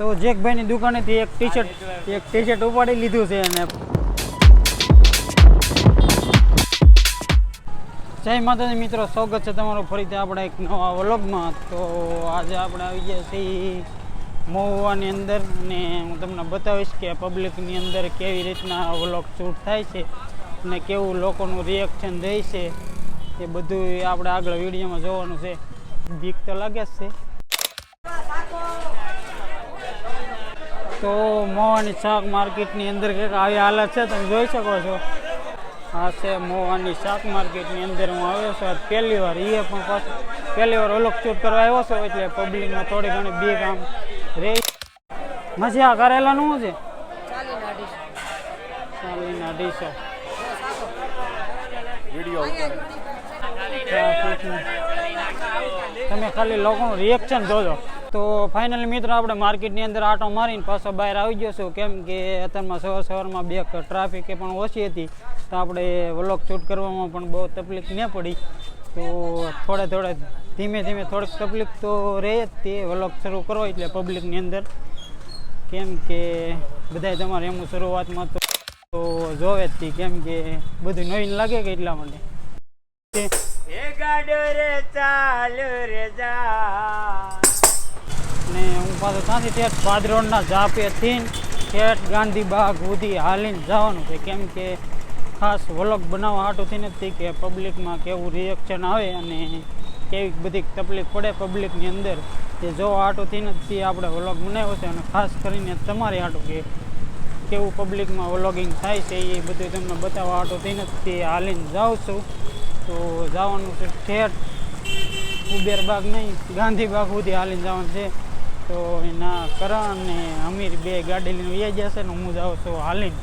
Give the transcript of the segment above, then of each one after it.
તો જેકભાઈની દુકાનેથી એક ટી શર્ટ એક ટી શર્ટ ઉપાડી લીધું છે અને જય માતાજી મિત્રો સ્વાગત છે તમારું ફરીથી આપણા એક નવા વ્લોગમાં. તો આજે આપણે આવી ગયા છીએ મહુવાની અંદર અને હું તમને બતાવીશ કે પબ્લિકની અંદર કેવી રીતના વ્લોગ શૂટ થાય છે અને કેવું લોકોનું રિએક્શન રહે છે એ બધું આપણે આગળ વિડીયોમાં જોવાનું છે. બીક તો લાગે જ છે. તો મોવાની શાક માર્કેટની અંદર કંઈક આવી હાલત છે તમે જોઈ શકો છો. આ છે મોવાની શાક માર્કેટની અંદર હું આવ્યો છું. પહેલી વાર એ પણ પાછું પહેલી વાર ઓલોક કરવા આવ્યો છું એટલે પબ્લિકમાં થોડી ઘણી બે કામ રે મસી આ કરેલાનું શું છે? ચાલીના તમે ખાલી લોકોનું રિએક્શન જોજો. તો ફાઇનલ મિત્રો, આપણે માર્કેટની અંદર આટો મારીને પાછો બહાર આવી ગયો છું કેમ કે અત્યારમાં સવાર સવારમાં બે ટ્રાફિક પણ ઓછી હતી. તો આપણે વ્લોગ શૂટ કરવામાં પણ બહુ તકલીફ ન પડી. તો થોડે થોડે ધીમે ધીમે થોડીક તકલીફ તો રહે જ તે વ્લોગ શરૂ કરો એટલે પબ્લિકની અંદર. કેમ કે બધાય તમારે એમ શરૂઆતમાં તો જોવે જ તી, કેમ કે બધું નવીન લાગે કે એટલા માટે. ચાલુ રે જા. ને હું પાછો ત્યાંથી ઠેઠ પાદરોડના જાપેથી ઠેઠ ગાંધીબાગ સુધી હાલીને જવાનું છે. કેમ કે ખાસ વલોગ બનાવવા હાટુથી નથી કે પબ્લિકમાં કેવું રિએક્શન આવે અને કેવી બધી તકલીફ પડે પબ્લિકની અંદર. એ જોવા હાટુથી નથી આપણે વલોગ બનાવ્યો છે અને ખાસ કરીને તમારી હાટું કે કેવું પબ્લિકમાં વ્લોગિંગ થાય છે એ બધું તમને બતાવવા હાટુથી નથી હાલીને જાઉં છું. તો જવાનું છે ઠેઠ કુબેરબાગ નહીં, ગાંધીબાગ સુધી હાલીને જવાનું છે. તો એના કરણ અને અમીર બે ગાડી લઈને વહી જશે ને હું જાઉં છું હાલીને.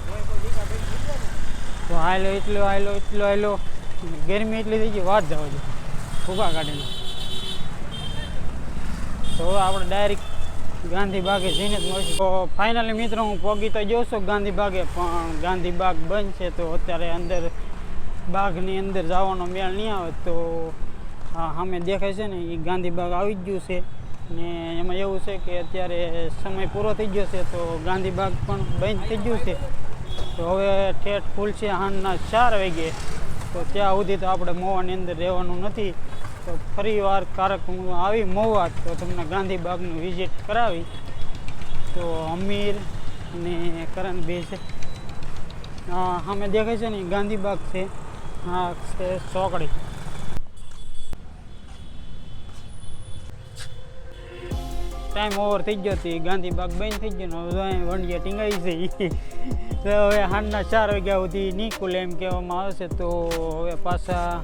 તો હાલો, એટલો હાલો એટલો હાલો. ગરમી એટલી થઈ ગઈ, વાત જવા દે. ફૂગા ગાડીને. તો આપણે ડાયરેક્ટ ગાંધીબાગે જઈને જ મળશું. તો ફાઇનલી મિત્રો, હું પોગી તો જોઉં છું ગાંધીબાગે પણ ગાંધીબાગ બંધ છે તો અત્યારે અંદર બાગની અંદર જવાનો મેળ નહીં આવે. તો સામે દેખાય છે ને એ ગાંધીબાગ આવી જ ગયું છે. ને એમાં એવું છે કે અત્યારે સમય પૂરો થઈ ગયો છે, તો ગાંધીબાગ પણ બંધ થઈ ગયું છે. તો હવે ઠેઠ છે, હાંજના ચાર વાગે. તો ત્યાં સુધી તો આપણે મોવાની અંદર રહેવાનું નથી. તો ફરી વાર કારક હું આવી મોવા, તો તમને ગાંધીબાગનું વિઝિટ કરાવી. તો અમીર અને કરણ બે છે સામે દેખાય છે ને ગાંધીબાગ છે. હા, છે ચોકડી. ટાઈમ ઓવર થઈ ગયો હતી. ગાંધીબાગ બંધ થઈ ગયો હવે વંડિયા ટીંગાઈ છે. તો હવે સાંજના ચાર વાગ્યા સુધી નીકળે એમ કહેવામાં આવે છે. તો હવે પાછા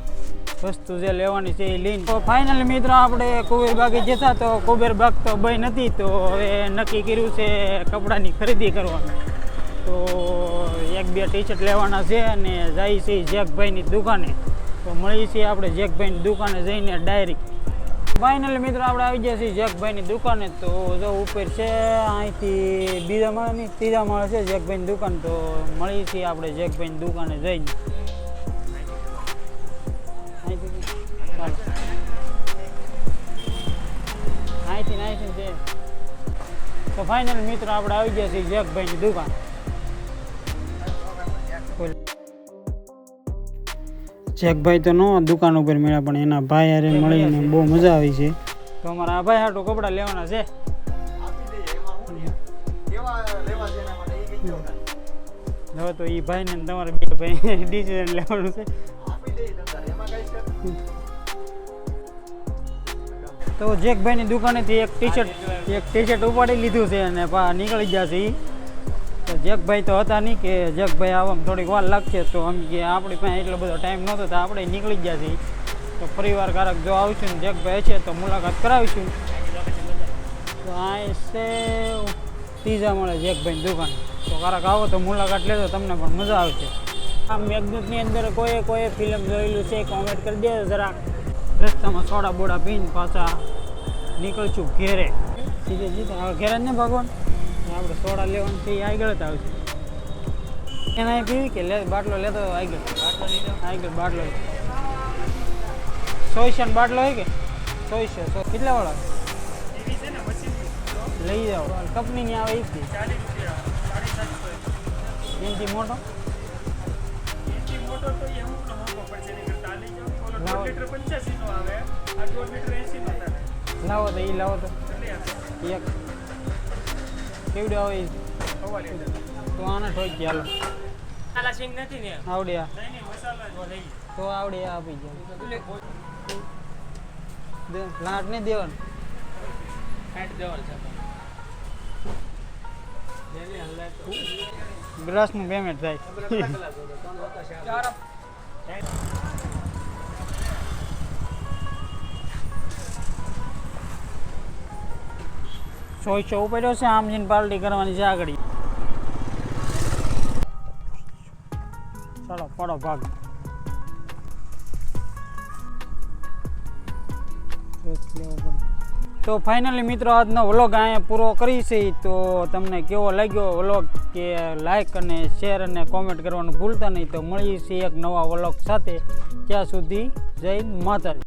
વસ્તુ જે લેવાની છે એ લઈને. તો ફાઇનલી મિત્રો આપણે કુબેરબાગે જતા તો કુબેરબાગ તો બંધ નથી. તો હવે નક્કી કર્યું છે કપડાની ખરીદી કરવાની. તો એક બે ટી શર્ટ લેવાના છે અને જાય છે જેકભાઈની દુકાને. તો મળીએ છીએ આપણે જેકભાઈની દુકાને જઈને ડાયરેક્ટ ફાઇનલી મિત્રો, આપણે આવી ગયા છીએ જેકભાઈની દુકાને. તો જો ઉપર છે, અહીંથી બીજા માળની ત્રીજા માળે છે જેકભાઈની દુકાન. તો મળીએ છીએ આપણે જેકભાઈની દુકાને જઈને. અહીંથી ચાલો ને અહીંથી. છે તો ફાઇનલ મિત્રો, આપણે આવી ગયા છીએ જેકભાઈની દુકાન. જેકભાઈ તો નો દુકાન ઉપર મળ્યા, પણ એના ભાઈ હારે મળીને બહુ મજા આવી છે. તો અમારા આ ભાઈ હાટું કપડાં લેવાના છે. હવે તો એ ભાઈને ને તમારે બે ભાઈ ડિસિઝન લેવાનું છે. તો જેકભાઈની દુકાનેથી એક ટી શર્ટ એક ટી શર્ટ ઉપાડી લીધું છે અને નીકળી ગયા છે ઈ. તો જેકભાઈ તો હતા નહીં કે જેકભાઈ આવવામાં થોડીક વાર લાગશે તો આમ કે આપણી પાસે એટલો બધો ટાઈમ નહોતો તો આપણે નીકળી ગયા છીએ. તો પરિવાર કારક જો આવશું ને જેકભાઈ છે તો મુલાકાત કરાવીશું. તો આ છે ત્રીજા મળે જેકભાઈની દુકાન. તો કારક આવો તો મુલાકાત લેજો, તમને પણ મજા આવશે. આ મેઘદૂતની અંદર કોઈ કોઈ ફિલ્મ જોયેલું છે કોમેન્ટ કરી દેજો જરાક. રસ્તામાં સોડા બોડા પીને પાછા નીકળશું ઘેરે. સીધે સીધે ઘેરે જ ને ભગવાન? આપણે સોડા લેવાનું છે, એ આગળ જ આવશે. એના કીધું કે લે, બાટલો લેતો આગળ. આગળ બાટલો સોયસો બાટલો હોય કે? સોયસો સો કેટલા વાળા? લઈ જાઓ. કંપનીની આવે એ એનથી મોટો? મોટો લાવો તો એ લાવો તો. એક. કેવડે આવે? તો આને ઠોકી ગયા આલા ને તો આવડે આ જાય લાટ નહીં દેવાનું. ફેટ દેવાનું પેમેન્ટ થાય. સોયસો પડ્યો છે, આમ જઈને પાર્ટી કરવાની છે આગળ. ચાલો, પડો ભાગ. તો ફાઇનલી મિત્રો, આજનો વ્લોગ અહીંયા પૂરો કરી છે. તો તમને કેવો લાગ્યો વ્લોગ કે લાઇક અને શેર અને કોમેન્ટ કરવાનું ભૂલતા નહીં. તો મળીએ છીએ એક નવા વ્લોગ સાથે. ત્યાં સુધી જય માતાજી.